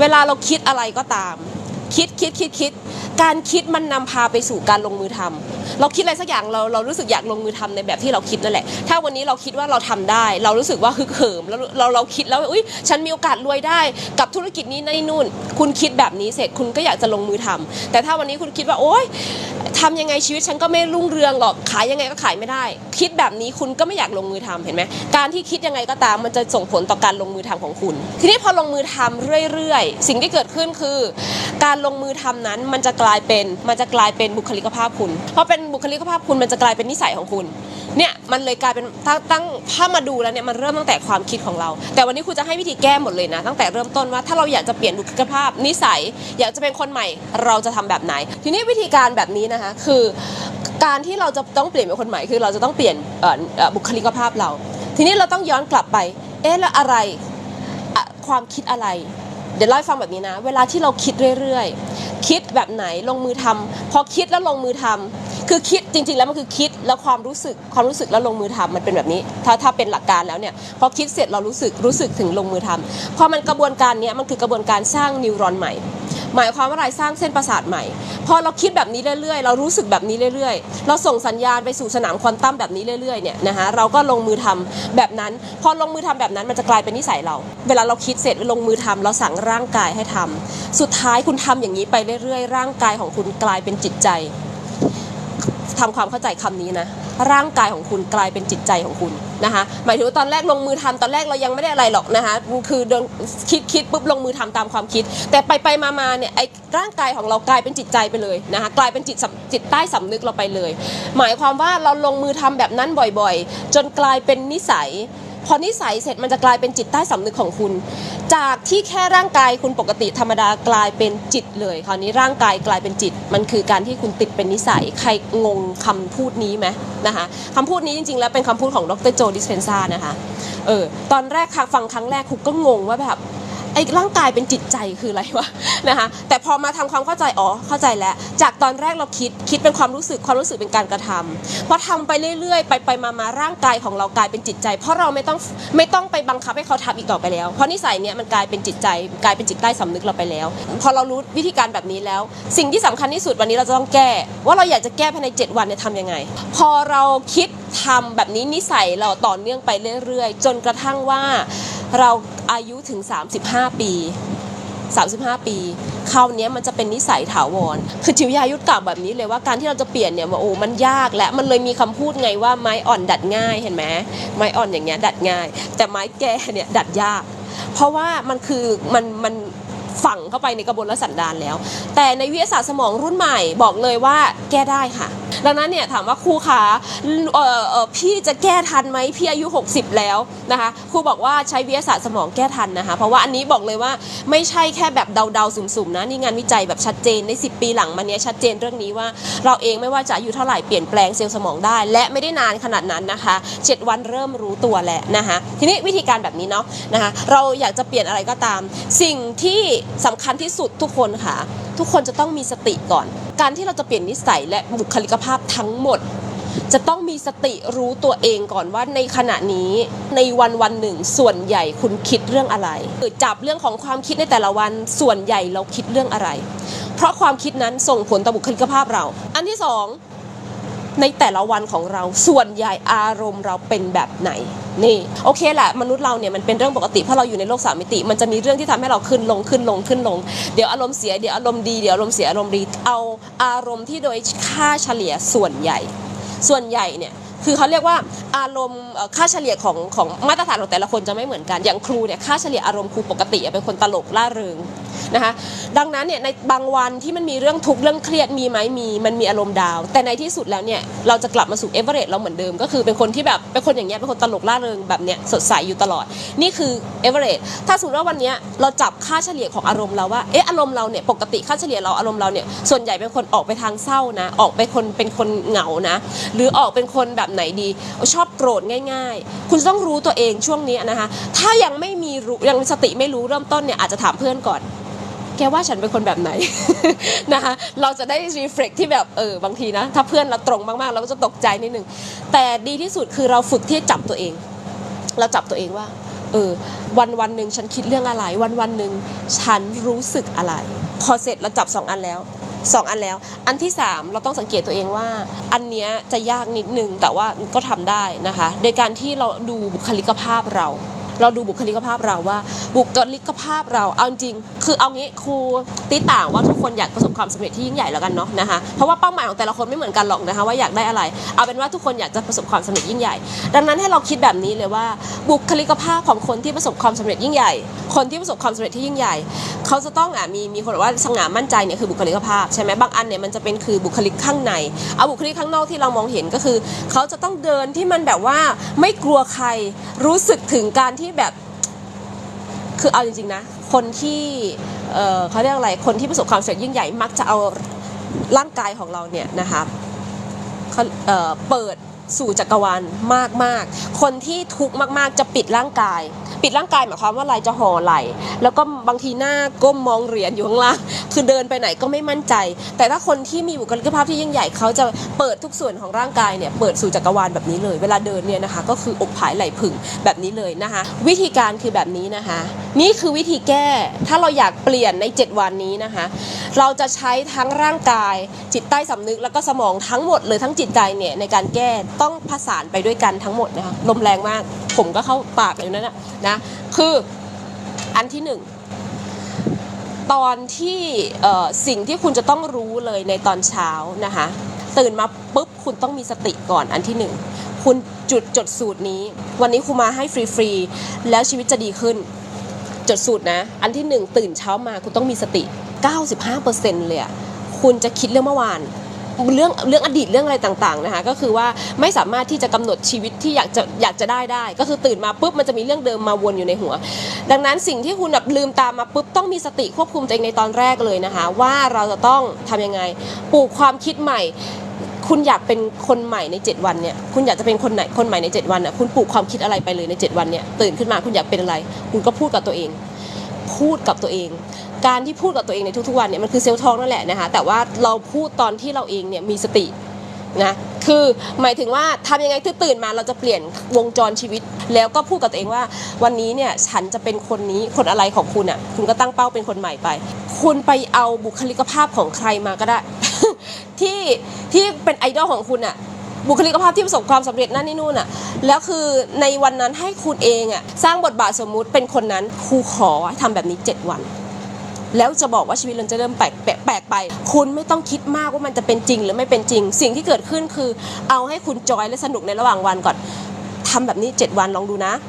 เวลาเราคิดอะไรก็ตาม คิดคิดคิดคิดการคิดมันนำพาไปสู่การลงมือทำเราคิดอะไรสักอย่างเราเรารู้สึกอยากลงมือทำในแบบที่เราคิดนั่นแหละ ถ้าวันนี้เราคิดว่าเราทำได้ เรารู้สึกว่าฮึกเหิมแล้วเราเราคิดแล้วอุ้ยฉันมีโอกาสรวยได้กับธุรกิจนี้ในนู่น คุณคิดแบบนี้เสร็จคุณก็อยากจะลงมือทำแต่ถ้าวันนี้คุณคิดว่าโอ๊ยทำยังไงชีวิตฉันก็ไม่รุ่งเรืองหรอกขายยังไงก็ขายไม่ได้ คิดแบบนี้คุณก็ไม่อยากลงมือทำเห็นไหมการที่คิดยังไงก็ตามมันจะส่งผลต่อการลงมือทำของคุณ ทีนี้พอลงมือทำเรื่อย ๆ สิ่งที่เกิดขึ้นคือ การลงมือทำนั้น มันจะกลายเป็นมันจะกลายเป็นบุคลิกภาพคุณ เพอเป็นบุคลิกภาพคุณมันจะกลายเป็นนิสัยของคุณ เนี่ยมันเลยกลายเป็นตั้งตั้งถ้ามาดูแล้วเนี่ยมันเริ่มตั้งแต่ความคิดของเรา แต่วันนี้ครูจะให้วิธีแก้หมดเลยนะ ตั้งแต่เริ่มต้นว่าถ้าเราอยากจะเปลี่ยนบุคลิกภาพนิสัย อยากจะเป็นคนใหม่เราจะทำแบบไหน ทีนี้วิธีการแบบนี้นะคะคือ การที่เราจะต้องเปลี่ยนเป็นคนใหม่คือ เราจะต้องเปลี่ยนบุคลิกภาพเรา ทีนี้เราต้องย้อนกลับไป เอ๊ะแล้วอะไรความคิดอะไร เดี๋ยวเล่าให้ฟังแบบนี้นะ เวลาที่เราคิดเรื่อยๆ คิดแบบไหนลงมือทำพอคิดแล้วลงมือทำคือคิดจริงๆแล้วมันคือคิดแล้วความรู้สึกความรู้สึกแล้วลงมือทำมันเป็นแบบนี้ ถ้าถ้าเป็นหลักการแล้วเนี่ยพอคิดเสร็จเรารู้สึกรู้สึกถึงลงมือทำพอมันกระบวนการเนี้ยมันคือกระบวนการสร้างนิวรอนใหม่ หมายความว่าอะไรสร้างเส้นประสาทใหม่ พอเราคิดแบบนี้เรื่อยๆ เรารู้สึกแบบนี้เรื่อยๆ เราส่งสัญญาณไปสู่สนามควอนตัมแบบนี้เรื่อยๆเนี่ยนะคะเราก็ลงมือทำแบบนั้น พอลงมือทำแบบนั้นมันจะกลายเป็นนิสัยเรา เวลาเราคิดเสร็จลงมือทำเราสั่งร่างกายให้ทำสุดท้ายคุณทำอย่างนี้ไปเรื่อยๆ ร่างกายของคุณกลายเป็นจิตใจทำความเข้าใจคำนี้นะ ร่างกายของคุณกลายเป็นจิตใจของคุณนะคะหมายถึงว่าตอนแรกลงมือทำตอนแรกเรายังไม่ได้อะไรหรอกนะคะคือเดินคิดคิดปุ๊บลงมือทำตามความคิด แต่ไปไปมามาเนี่ยไอ้ร่างกายของเรากลายเป็นจิตใจไปเลยนะคะกลายเป็นจิตจิตใต้สำนึกเราไปเลย หมายความว่าเราลงมือทำแบบนั้นบ่อยๆ จนกลายเป็นนิสัย พอนิสัยเสร็จมันจะกลายเป็นจิตใต้สำนึกของคุณ จากที่แค่ร่างกายคุณปกติธรรมดากลายเป็นจิตเลยคราวนี้ร่างกายกลายเป็นจิต มันคือการที่คุณติดเป็นนิสัยใครงงคำพูดนี้ไหมนะคะคำพูดนี้จริงๆ แล้วเป็นคำพูดของดรโจดิสเพนซานะคะเออตอนแรกค่ะฟังครั้งแรกคุกก็งงว่าแบบ ไอ้ร่างกายเป็นจิตใจคืออะไรวะนะคะแต่พอมาทำความเข้าใจอ๋อเข้าใจแล้ว จากตอนแรกเราคิดคิดเป็นความรู้สึกความรู้สึกเป็นการกระทำพอทำไปเรื่อยๆ ไปไปมามาร่างกายของเรากลายเป็นจิตใจ เพราะเราไม่ต้องไม่ต้องไปบังคับให้เขาทำอีกต่อไปแล้ว เพราะนิสัยเนี้ยมันกลายเป็นจิตใจกลายเป็นจิตใต้สำนึกเราไปแล้ว พอเรารู้วิธีการแบบนี้แล้ว สิ่งที่สำคัญที่สุดวันนี้เราจะต้องแก้ ว่าเราอยากจะแก้ภายใน 7 วันเนี่ยทำยังไง พอเราคิด ทำแบบนี้นิสัยเราต่อเนื่องไปเรื่อยๆ จนกระทั่งว่าเราอายุถึง 35 ปี 35 ปีคราวเนี้ยมันจะเป็นนิสัยถาวร คือจิวยายุทธกล่าวแบบนี้เลยว่าการที่เราจะเปลี่ยนเนี่ยว่าโอ้ มันยากและมันเลยมีคำพูดไงว่าไม้อ่อนดัดง่ายเห็นไหมไม้อ่อนอย่างเงี้ยดัดง่าย แต่ไม้แก่เนี่ยดัดยาก เพราะว่ามันคือมันมันฝังเข้าไปในกระบวนการสันดานแล้ว แต่ในวิทยาศาสตร์สมองรุ่นใหม่บอกเลยว่าแก้ได้ค่ะ ดังนั้นเนี่ยถามว่าครูคะเอ่อเอ่อพี่จะแก้ทันไหมพี่อายุ 60 แล้วนะคะครูบอกว่าใช้วิทยาศาสตร์สมองแก้ทันนะคะ เพราะว่าอันนี้บอกเลยว่าไม่ใช่แค่แบบเดาๆสุ่มๆนะนี่งานวิจัยแบบชัดเจนใน 10 ปีหลังมาเนี้ยชัดเจนเรื่องนี้ว่าเราเองไม่ว่าจะอายุเท่าไหร่เปลี่ยนแปลงเซลล์สมองได้ และไม่ได้นานขนาดนั้นนะคะ 7 วันเริ่มรู้ตัวแล้วนะคะทีนี้วิธีการแบบนี้เนาะนะคะเราอยากจะเปลี่ยนอะไรก็ตาม สิ่งที่สำคัญที่สุดทุกคนค่ะ ทุกคนจะต้องมีสติก่อน การที่เราจะเปลี่ยนนิสัยและบุคลิกภาพทั้งหมด จะต้องมีสติรู้ตัวเองก่อนว่าในขณะนี้ในวันวันหนึ่ง ส่วนใหญ่คุณคิดเรื่องอะไรหรือจับเรื่องของความคิดในแต่ละวันส่วนใหญ่เราคิดเรื่องอะไร เพราะความคิดนั้นส่งผลต่อบุคลิกภาพเรา อันที่สอง ในแต่ละวันของเราส่วนใหญ่อารมณ์เราเป็นแบบไหนนี่โอเคแหละมนุษย์เราเนี่ยมันเป็นเรื่องปกติเพราะเราอยู่ในโลกสามมิติ มันจะมีเรื่องที่ทำให้เราขึ้นลงขึ้นลงขึ้นลง เดี๋ยวอารมณ์เสียเดี๋ยวอารมณ์ดีเดี๋ยวอารมณ์เสียอารมณ์ดีเอาอารมณ์ที่โดยค่าเฉลี่ยส่วนใหญ่ ส่วนใหญ่เนี่ย คือเขาเรียกว่าอารมณ์ค่าเฉลี่ยของของมาตรฐานของแต่ละคนจะไม่เหมือนกัน อย่างครูเนี่ยค่าเฉลี่ยอารมณ์ครูปกติเป็นคนตลกล่าเริงนะคะดังนั้นเนี่ยในบางวันที่มันมีเรื่องทุกข์เรื่องเครียดมีไหมมีมันมีอารมณ์ดาว แต่ในที่สุดแล้วเนี่ยเราจะกลับมาสู่เอเวอเรสต์เราเหมือนเดิม ก็คือเป็นคนที่แบบเป็นคนอย่างเงี้ยเป็นคนตลกล่าเริงแบบเนี้ยสดใสอยู่ตลอด นี่คือเอเวอเรสต์ถ้าสมมติว่าวันเนี้ยเราจับค่าเฉลี่ยของอารมณ์เราว่าเอออารมณ์เราเนี่ยปกติค่าเฉลี่ยเราอารมณ์เราเนี่ยส่วนใหญ่เป็นคนออกไปทางเศร้านะออกไปคนเป็นคนเหงานะหรือออกเป็นคนแบบไหนดีชอบโกรธง่าย ๆ คุณต้องรู้ตัวเองช่วงนี้นะคะ ถ้ายังไม่มีรู้ยังสติไม่รู้เริ่มต้นเนี่ยอาจจะถามเพื่อนก่อนแกว่าฉันเป็นคนแบบไหนนะคะ เราจะได้รีเฟล็กที่แบบเออบางทีนะ ถ้าเพื่อนเราตรงมากๆ เราก็จะตกใจนิดนึง แต่ดีที่สุดคือเราฝึกที่จะจับตัวเอง เราจับตัวเองว่า เออ วันวันหนึ่งฉันคิดเรื่องอะไร วันวันหนึ่งฉันรู้สึกอะไร พอเสร็จเราจับสองอันแล้ว สองอันแล้ว อันที่สามเราต้องสังเกตตัวเองว่า อันเนี้ยจะยากนิดนึงแต่ว่าก็ทำได้นะคะ โดยการที่เราดูบุคลิกภาพเรา เราดูบุคลิกภาพเราว่า บุคลิกภาพเราเอาจริง คือเอางี้ครูตีต่างว่าทุกคนอยากประสบความสำเร็จที่ยิ่งใหญ่แล้วกันเนาะนะคะเพราะว่าเป้าหมายของแต่ละคนไม่เหมือนกันหรอกนะคะว่าอยากได้อะไร เอาเป็นว่าทุกคนอยากจะประสบความสำเร็จยิ่งใหญ่ ดังนั้นให้เราคิดแบบนี้เลยว่า บุคลิกภาพของคนที่ประสบความสำเร็จยิ่งใหญ่ คนที่ประสบความสำเร็จที่ยิ่งใหญ่ เขาจะต้องอะมีมีคนบอกว่าสง่ามั่นใจเนี่ยคือบุคลิกภาพใช่ไหมบางอันเนี่ยมันจะเป็นคือบุคลิกข้างในเอาบุคลิกข้างนอกที่เรามองเห็นก็คือ เขาจะต้องเดินที่มันแบบว่าไม่กลัวใครรู้สึกถึงการที่แบบคือเอาจริงๆนะคนที่เอ่อเขาเรียกอะไรคนที่ประสบความสำเร็จยิ่งใหญ่มักจะเอาร่างกายของเราเนี่ยนะคะเขาเเปิด สู่จักรวาลมากๆ คนที่ทุกข์มากๆ จะปิดร่างกาย ปิดร่างกายหมายความว่าไหลจะห่อไหล แล้วก็บางทีหน้าก้มมองเหรียญอยู่ข้างล่าง คือเดินไปไหนก็ไม่มั่นใจ แต่ถ้าคนที่มีบุคลิกภาพที่ยิ่งใหญ่เขาจะเปิดทุกส่วนของร่างกายเนี่ยเปิดสู่จักรวาลแบบนี้เลย เวลาเดินเนี่ยนะคะ ก็คืออกผายไหลผึ่งแบบนี้เลยนะคะ วิธีการคือแบบนี้นะคะ นี่คือวิธีแก้ถ้าเราอยากเปลี่ยนใน 7 วันนี้นะคะ เราจะใช้ทั้งร่างกาย จิตใต้สำนึกแล้วก็สมองทั้งหมดเลยทั้งจิตใจเนี่ยในการแก้ต้องผสานไปด้วยกันทั้งหมดนะคะลมแรงมาก ผมก็เข้าปากเลยนั่นนะนะคืออันที่หนึ่ง ตอนที่สิ่งที่คุณจะต้องรู้เลยในตอนเช้านะคะตื่นมาปุ๊บคุณต้องมีสติก่อนอันที่หนึ่งคุณจุดจดสูตรนี้ วันนี้ครูมาให้ฟรีๆแล้วชีวิตจะดีขึ้น จดสูตรนะ อันที่หนึ่งตื่นเช้ามาคุณต้องมีสติ 95%เลยคุณจะคิดเรื่องเมื่อวาน เรื่องเรื่องอดีตเรื่องอะไรต่างๆนะคะก็คือว่าไม่สามารถที่จะกำหนดชีวิตที่อยากจะอยากจะได้ได้ ก็คือตื่นมาปุ๊บมันจะมีเรื่องเดิมมาวนอยู่ในหัว ดังนั้นสิ่งที่คุณแบบลืมตามมาปุ๊บต้องมีสติควบคุมตัวเองในตอนแรกเลยนะคะ ว่าเราจะต้องทำยังไงปลูกความคิดใหม่คุณอยากเป็นคนใหม่ใน 7 วันเนี่ย คุณอยากจะเป็นคนไหน คนใหม่ใน 7 วันน่ะ คุณปลูกความคิดอะไรไปเลยใน 7 วันเนี่ย ตื่นขึ้นมาคุณอยากเป็นอะไร คุณก็พูดกับตัวเอง พูดกับตัวเอง การที่พูดกับตัวเองในทุกๆวันเนี่ยมันคือเซลล์ทองนั่นแหละนะคะแต่ว่าเราพูดตอนที่เราเองเนี่ยมีสตินะคือหมายถึงว่าทำยังไงที่ตื่นมาเราจะเปลี่ยนวงจรชีวิต แล้วก็พูดกับตัวเองว่า วันนี้เนี่ยฉันจะเป็นคนนี้คนอะไรของคุณอะคุณก็ตั้งเป้าเป็นคนใหม่ไป คุณไปเอาบุคลิกภาพของใครมาก็ได้ ที่ที่เป็นไอดอลของคุณอะบุคลิกภาพที่ประสบความสำเร็จนั่นนี่นู่นอะแล้วคือในวันนั้นให้คุณเองอะสร้างบทบาทสมมุติเป็นคนนั้นครูขอทำแบบนี้ 7 วัน แล้วจะบอกว่าชีวิตเราจะเริ่มแปลกแปลกไป คุณไม่ต้องคิดมากว่ามันจะเป็นจริง หรือไม่เป็นจริง สิ่งที่เกิดขึ้นคือ เอาให้คุณจอยและสนุกในระหว่างวันก่อนทำแบบนี้ 7 วันลองดูนะ